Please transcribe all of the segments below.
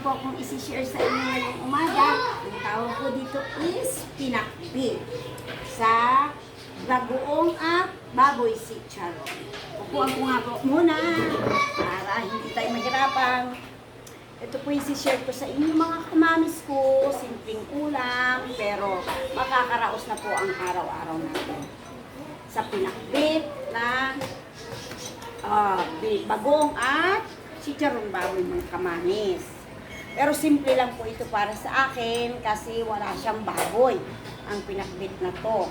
isi-share sa inyo ngayong umaga. Ang tawag ko dito is pinakbit sa bagoong at baboy si Charon. Upuan ko nga po muna para hindi tayo mahirapan. Ito po yung share ko sa inyo mga kamamis ko, simpleng ulam, pero makakaraos na po ang araw-araw natin. Sa pinakbit na ah, bi- bagong at chicharong baboy mga kamamis. Pero simple lang po ito para sa akin kasi wala siyang baboy ang pinakbit na to.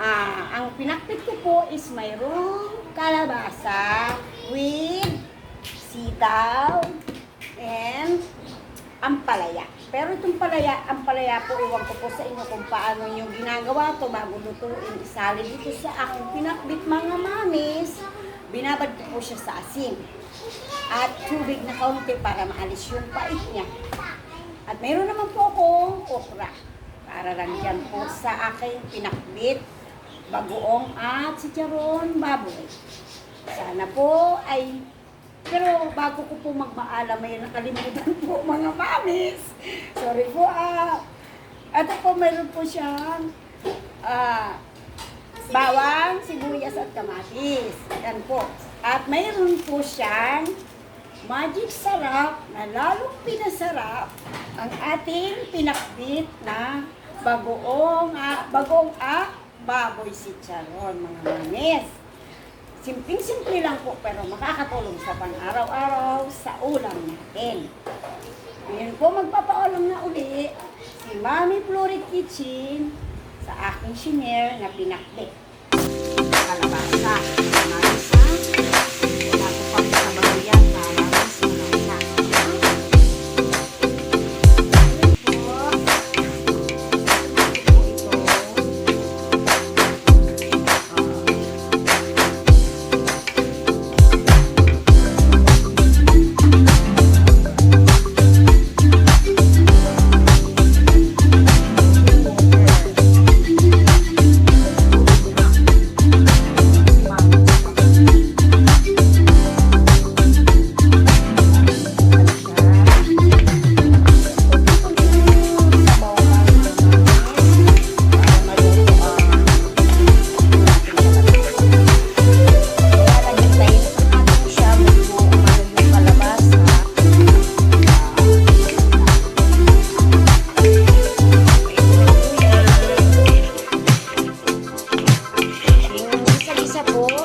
Ah, ang pinakbit ko po is mayroong kalabasa with sitaw and ampalaya. Pero itong palaya, ampalaya po, iwan ko po sa inyo kung paano yung ginagawa to bago lutuin. Isali dito sa aking pinakbit mga mamis. Binabad po siya sa asin. At tubig na kaunti para maalis yung pait niya. At mayroon naman po akong okra. Para lang dyan po sa aking pinakbit, bagoong at chicharon baboy. Sana po ay pero bago ko po magmaalam, may nakalimutan po mga mamis. Sorry po ah. Ito po mayroon po siyang ah, bawang, sibuyas at kamatis. Yan po. At mayroon po siyang magic sarap na lalong pinasarap ang ating pinakbit na bagoong, ah, bagoong ah, baboy si Charon, mga mamis. Simpleng-simple lang po pero makakatulong sa pang-araw-araw sa ulam natin. Ngayon po magpapaulam na uli si Mami Florid Kitchen sa aking shinare na pinakbit. É acabou.